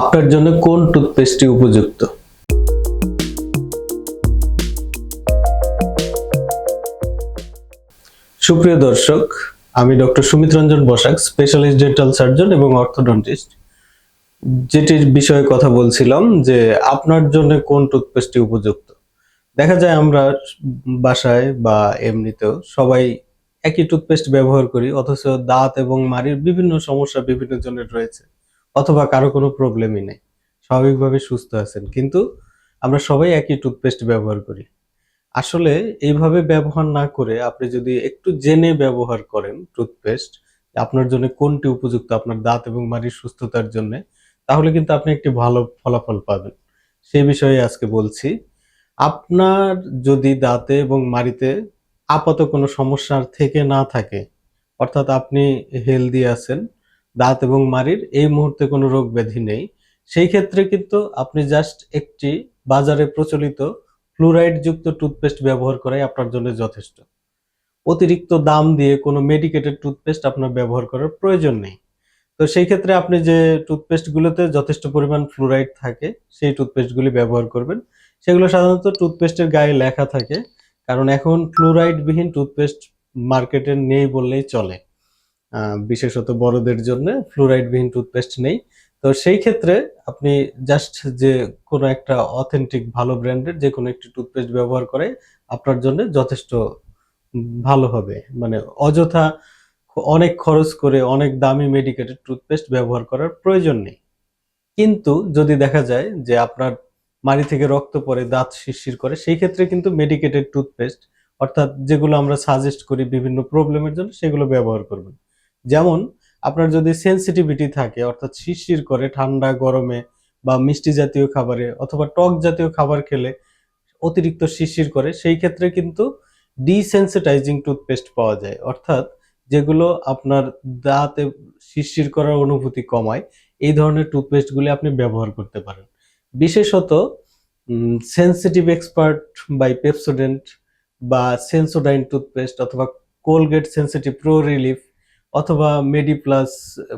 আপনার জন্য কোন টুথপেস্টটি উপযুক্ত? সুপ্রিয় দর্শক, আমি doctor Sumit Ranjan Basak specialist dental surgeon এবং অর্থোডন্টিস্ট যেটির বিষয়ে কথা বলছিলাম যে আপনার জন্য কোন টুথপেস্টটি উপযুক্ত। দেখা যায় আমরা বাসায় বা এমনিতেও সবাই একই টুথপেস্ট ব্যবহার করি, অথচ দাঁত এবং মাড়ির বিভিন্ন সমস্যা বিভিন্ন জনের রয়েছে। অথবা কারও কোনো প্রবলেমই নেই। স্বাভাবিকভাবে সুস্থ আছেন। কিন্তু আমরা সবাই একই টুথপেস্ট ব্যবহার করি। আসলে এইভাবে ব্যবহার না করে আপনি যদি একটু জেনে ব্যবহার করেন টুথপেস্ট আপনার জন্য কোনটি উপযুক্ত, আপনার দাঁত এবং মাড়ির সুস্থতার জন্য, তাহলে কিন্তু আপনি একটি ভালো ফলাফল পাবেন। সেই বিষয়ে আজকে বলছি, আপনার যদি দাঁতে এবং মাড়িতে আপাত কোনো সমস্যার থেকে না থাকে, অর্থাৎ আপনি হেলদি আছেন দাঁত এবং মাড়ির এই মুহূর্তে কোনো রোগ ব্যাধি নেই। সেই ক্ষেত্রে কিন্তু আপনি জাস্ট একটি বাজারে প্রচলিত ফ্লুরাইড যুক্ত টুথপেস্ট ব্যবহার করাই আপনার জন্য যথেষ্ট। অতিরিক্ত দাম দিয়ে কোনো মেডিকেটেড টুথপেস্ট আপনার ব্যবহার করার প্রয়োজন নেই। তো সেই ক্ষেত্রে আপনি যে টুথপেস্টগুলোতে যথেষ্ট পরিমাণ ফ্লুরাইড থাকে, সেই টুথপেস্টগুলি ব্যবহার করবেন। সেগুলো সাধারণত টুথপেস্টের গায়ে লেখা থাকে, কারণ এখন ফ্লুরাইড বিহীন টুথপেস্ট মার্কেটে নেই বললেই চলে। বিশেষত বড়দের জন্য ফ্লুরাইড বিহীন টুথপেস্ট নেই। তো সেই ক্ষেত্রে আপনি জাস্ট যে কোনো একটা অথেন্টিক ভালো ব্র্যান্ডের যে কোনো একটি টুথপেস্ট ব্যবহার করে আপনার জন্য যথেষ্ট ভালো হবে। মানে অযথা অনেক খরচ করে অনেক দামি মেডিকেটেড টুথপেস্ট ব্যবহার করার প্রয়োজন নেই। কিন্তু যদি দেখা যায় যে আপনার মাড়ি থেকে রক্ত পড়ে, দাঁত শিরশির করে, সেই ক্ষেত্রে কিন্তু মেডিকেটেড টুথপেস্ট অর্থাৎ যেগুলো আমরা সাজেস্ট করি বিভিন্ন প্রবলেমের জন্য, সেগুলো ব্যবহার করবেন। যেমন আপনার যদি সেনসিটিভিটি থাকে, অর্থাৎ শিরশির করে ঠান্ডা, গরমে বা মিষ্টি জাতীয় খাবারে অথবা টক জাতীয় খাবার খেলে অতিরিক্ত শিরশির করে, সেই ক্ষেত্রে কিন্তু ডিসেন্সিটাইজিং টুথপেস্ট পাওয়া যায়। অর্থাৎ যেগুলো আপনার দাঁতে শিরশির করার অনুভূতি কমায়, এই ধরনের টুথপেস্টগুলি আপনি ব্যবহার করতে পারেন। বিশেষত সেন্সিটিভ এক্সপার্ট বাই পেপসোডেন্ট বা সেন্সোডাইন টুথপেস্ট অথবা কোলগেট সেন্সিটিভ প্রো রিলিফ অথবা মেডি প্লাস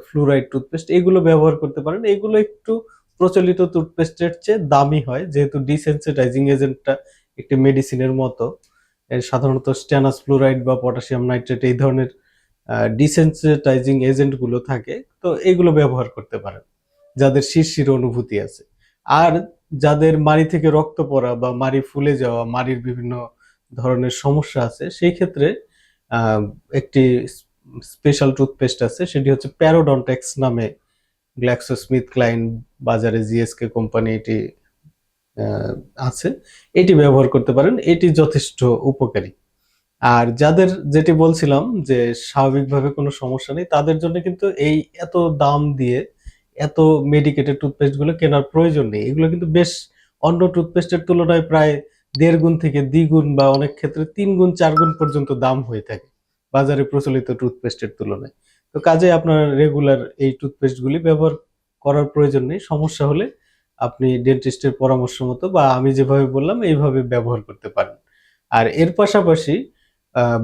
ফ্লুরাইড টুথপেস্ট এগুলো ব্যবহার করতে পারেন। এগুলো একটু প্রচলিত টুথপেস্টের চেয়ে দামি হয়, যেহেতু ডিসেন্সিটাইজিং এজেন্টটা একটি মেডিসিনের মতো। সাধারণত স্ট্যানাস ফ্লুরাইড বা পটাশিয়াম নাইট্রেট এই ধরনের ডিসেন্সিটাইজিং এজেন্টগুলো থাকে। তো এগুলো ব্যবহার করতে পারেন, যাদের শিরশির অনুভূতি আছে। আর যাদের মাড়ি থেকে রক্ত পড়া বা মাড়ি ফুলে যাওয়া, মাড়ির বিভিন্ন ধরনের সমস্যা আছে, সেই ক্ষেত্রে একটি স্পেশাল টুথপেস্ট আছে, সেটি হচ্ছে প্যারোডন্টেক্স নামে গ্ল্যাক্সো স্মিথ ক্লাইন বাজারে জিএসকে কোম্পানি এটি আছে। এটি ব্যবহার করতে পারেন, এটি যথেষ্ট উপকারী। আর যাদের, যেটি বলছিলাম যে স্বাভাবিকভাবে কোনো সমস্যা নেই, তাদের জন্য কিন্তু এই এত দাম দিয়ে এত মেডিকেটেড টুথপেস্টগুলো কেনার প্রয়োজন নেই। এগুলো কিন্তু বেশ অন্য টুথপেস্টের তুলনায় প্রায় দেড় গুণ থেকে দ্বিগুণ বা অনেক ক্ষেত্রে তিন গুণ, চার গুণ পর্যন্ত দাম হয়ে থাকে। বাজারে প্রচলিত টুথপেস্টের তুলনায়। তো কাজে আপনার রেগুলার এই টুথপেস্টগুলি ব্যবহার করার প্রয়োজন নেই। সমস্যা হলে আপনি ডেন্টিস্টের পরামর্শ মতো বা আমি যেভাবে বললাম, এইভাবে ব্যবহার করতে পারেন। আর এর পাশাপাশি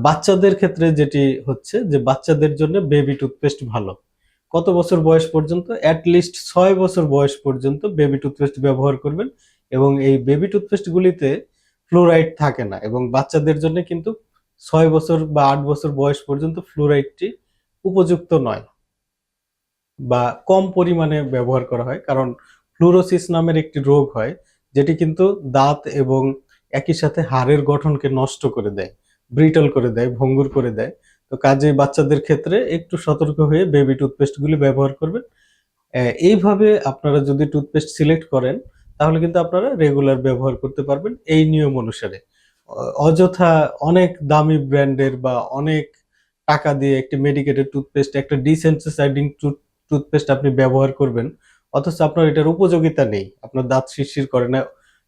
বাচ্চাদের ক্ষেত্রে যেটি হচ্ছে যে, বাচ্চাদের জন্য বেবি টুথপেস্ট ভালো। কত বছর বয়স পর্যন্ত? অ্যাটলিস্ট ছয় বছর বয়স পর্যন্ত বেবি টুথপেস্ট ব্যবহার করবেন এবং এই বেবি টুথপেস্টগুলিতে ফ্লোরাইড থাকে না এবং বাচ্চাদের জন্য কিন্তু ছয় বছর বা আট বছর বয়স পর্যন্ত ফ্লোরাইডটি উপযুক্ত নয় বা কম পরিমাণে ব্যবহার করা হয়। কারণ ফ্লুরোসিস নামের একটি রোগ হয়, যেটি কিন্তু দাঁত এবং একই সাথে হাড়ের গঠনকে নষ্ট করে দেয় ব্রিটল করে দেয়, ভঙ্গুর করে দেয়। তো কাজে বাচ্চাদের ক্ষেত্রে একটু সতর্ক হয়ে বেবি টুথপেস্টগুলি ব্যবহার করবেন। এইভাবে আপনারা যদি টুথপেস্ট সিলেক্ট করেন, তাহলে কিন্তু আপনারা রেগুলার ব্যবহার করতে পারবেন এই নিয়ম অনুসারে। অযথা অনেক দামি ব্র্যান্ডের বা অনেক টাকা দিয়ে একটি মেডিকেটেড টুথপেস্ট একটা ডিসেন্সিসাইডিং টুথপেস্ট আপনি ব্যবহার করবেন, অথচ আপনার এটার উপযোগিতা নেই, আপনার দাঁত শিরশির করে না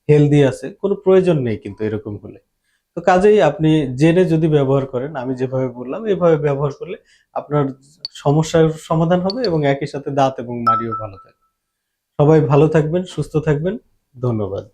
হেলদি আছে, কোনো প্রয়োজন নেই কিন্তু এরকম হলে। তো কাজেই আপনি জেনে যদি ব্যবহার করেন, আমি যেভাবে বললাম, এভাবে ব্যবহার করলে আপনার সমস্যার সমাধান হবে এবং একই সাথে দাঁত এবং মাড়িও ভালো থাকবে। সবাই ভালো থাকবেন, সুস্থ থাকবেন, ধন্যবাদ।